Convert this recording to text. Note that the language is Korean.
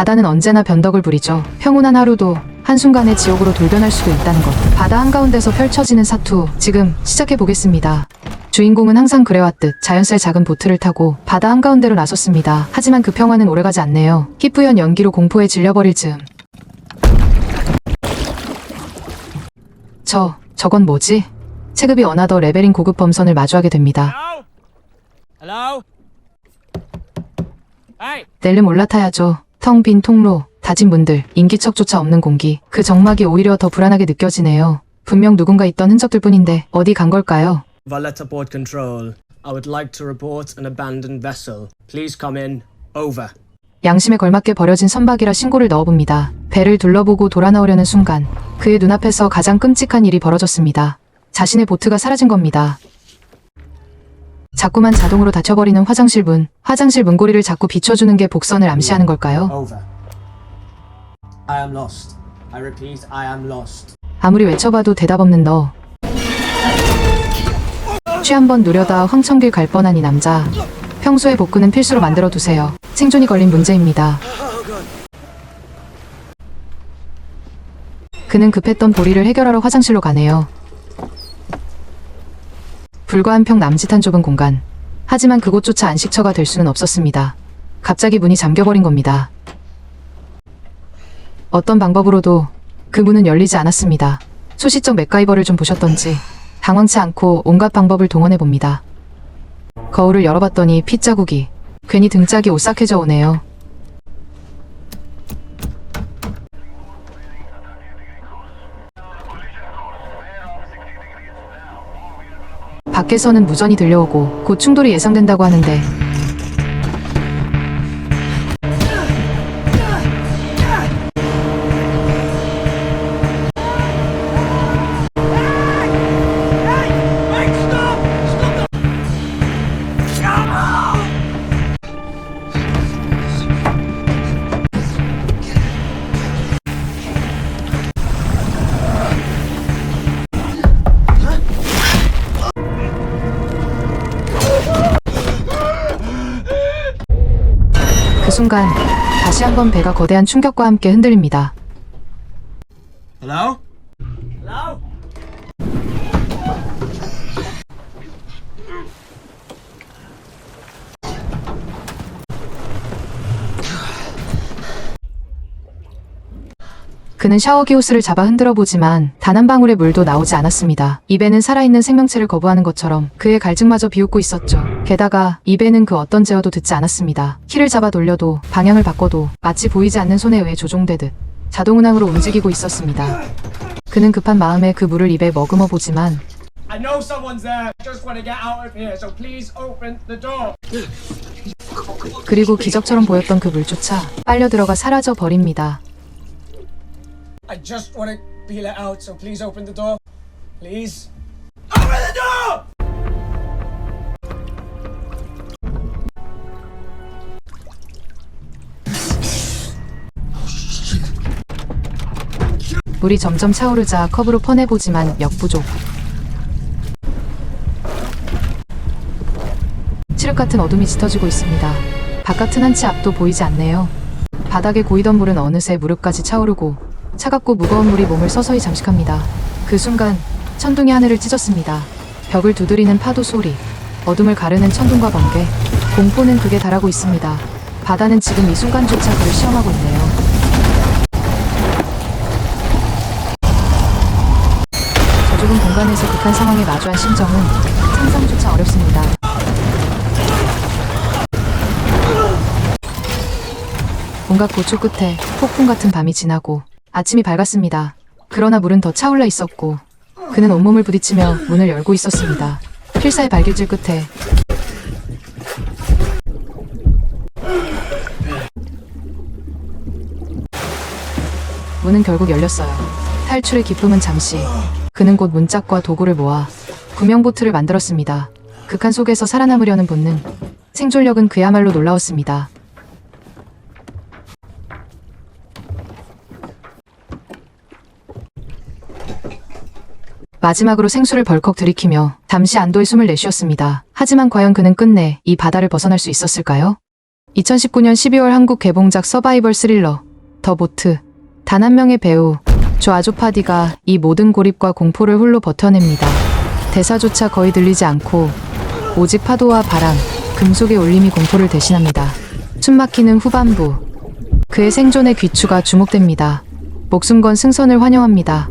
바다는 언제나 변덕을 부리죠. 평온한 하루도 한순간에 지옥으로 돌변할 수도 있다는 것. 바다 한가운데서 펼쳐지는 사투. 지금 시작해 보겠습니다. 주인공은 항상 그래왔듯 자연스레 작은 보트를 타고 바다 한가운데로 나섰습니다. 하지만 그 평화는 오래가지 않네요. 희뿌연 연기로 공포에 질려버릴 즈음. 저, 저건 뭐지? 체급이 어나더 레벨인 고급 범선을 마주하게 됩니다. 낼름 올라타야죠. 텅 빈 통로, 다진 문들, 인기척조차 없는 공기. 그 정막이 오히려 더 불안하게 느껴지네요. 분명 누군가 있던 흔적들 뿐인데 어디 간 걸까요? Valletta Port Control. I would like to report an abandoned vessel. Please come in. Over. 양심에 걸맞게 버려진 선박이라 신고를 넣어봅니다. 배를 둘러보고 돌아 나오려는 순간 그의 눈앞에서 가장 끔찍한 일이 벌어졌습니다. 자신의 보트가 사라진 겁니다. 자꾸만 자동으로 닫혀버리는 화장실 문. 화장실 문고리를 자꾸 비춰주는 게 복선을 암시하는 걸까요? Over. I am lost. I repeat, I am lost. 아무리 외쳐봐도 대답 없는 너. 취 한 번 누려다 황천길 갈 뻔한 이 남자. 평소에 복근은 필수로 만들어 두세요. 생존이 걸린 문제입니다. 그는 급했던 보리를 해결하러 화장실로 가네요. 불과 한 평 남짓한 좁은 공간. 하지만 그곳조차 안식처가 될 수는 없었습니다. 갑자기 문이 잠겨버린 겁니다. 어떤 방법으로도 그 문은 열리지 않았습니다. 소시적 맥가이버를 좀 보셨던지 당황치 않고 온갖 방법을 동원해 봅니다. 거울을 열어봤더니 핏자국이 괜히 등짝이 오싹해져 오네요. 밖에서는 무전이 들려오고 곧 충돌이 예상된다고 하는데 순간 다시 한번 배가 거대한 충격과 함께 흔들립니다. Hello? Hello? 그는 샤워기 호스를 잡아 흔들어 보지만 단 한 방울의 물도 나오지 않았습니다. 입에는 살아있는 생명체를 거부하는 것처럼 그의 갈증마저 비웃고 있었죠. 게다가 입에는 그 어떤 제어도 듣지 않았습니다. 키를 잡아 돌려도 방향을 바꿔도 마치 보이지 않는 손에 의해 조종되듯 자동운항으로 움직이고 있었습니다. 그는 급한 마음에 그 물을 입에 머금어 보지만 I know someone's there. I just want to get out of here, so please open the door. 그리고 기적처럼 보였던 그 물조차 빨려 들어가 사라져 버립니다. I just want to be let out, so please open the door. Please. Open the door! 물이 점점 차오르자 컵으로 퍼내보지만 역부족. 칠흑 같은 어둠이 짙어지고 있습니다. 바깥은 한치 앞도 보이지 않네요. 바닥에 고이던 물은 어느새 무릎까지 차오르고 차갑고 무거운 물이 몸을 서서히 잠식합니다. 그 순간 천둥이 하늘을 찢었습니다. 벽을 두드리는 파도 소리, 어둠을 가르는 천둥과 번개, 공포는 극에 달하고 있습니다. 바다는 지금 이 순간조차 그를 시험하고 있네요. 저 좁은 공간에서 극한 상황에 마주한 심정은 상상조차 어렵습니다. 온갖 고초 끝에 폭풍 같은 밤이 지나고 아침이 밝았습니다. 그러나 물은 더 차올라 있었고 그는 온몸을 부딪히며 문을 열고 있었습니다. 필사의 발길질 끝에 문은 결국 열렸어요. 탈출의 기쁨은 잠시. 그는 곧 문짝과 도구를 모아 구명보트를 만들었습니다. 극한 속에서 살아남으려는 본능. 생존력은 그야말로 놀라웠습니다. 마지막으로 생수를 벌컥 들이키며 잠시 안도의 숨을 내쉬었습니다. 하지만 과연 그는 끝내 이 바다를 벗어날 수 있었을까요? 2019년 12월 한국 개봉작 서바이벌 스릴러 더 보트 단 한 명의 배우 조 아조파디가 이 모든 고립과 공포를 홀로 버텨냅니다. 대사조차 거의 들리지 않고 오직 파도와 바람, 금속의 울림이 공포를 대신합니다. 숨막히는 후반부 그의 생존의 귀추가 주목됩니다. 목숨 건 승선을 환영합니다.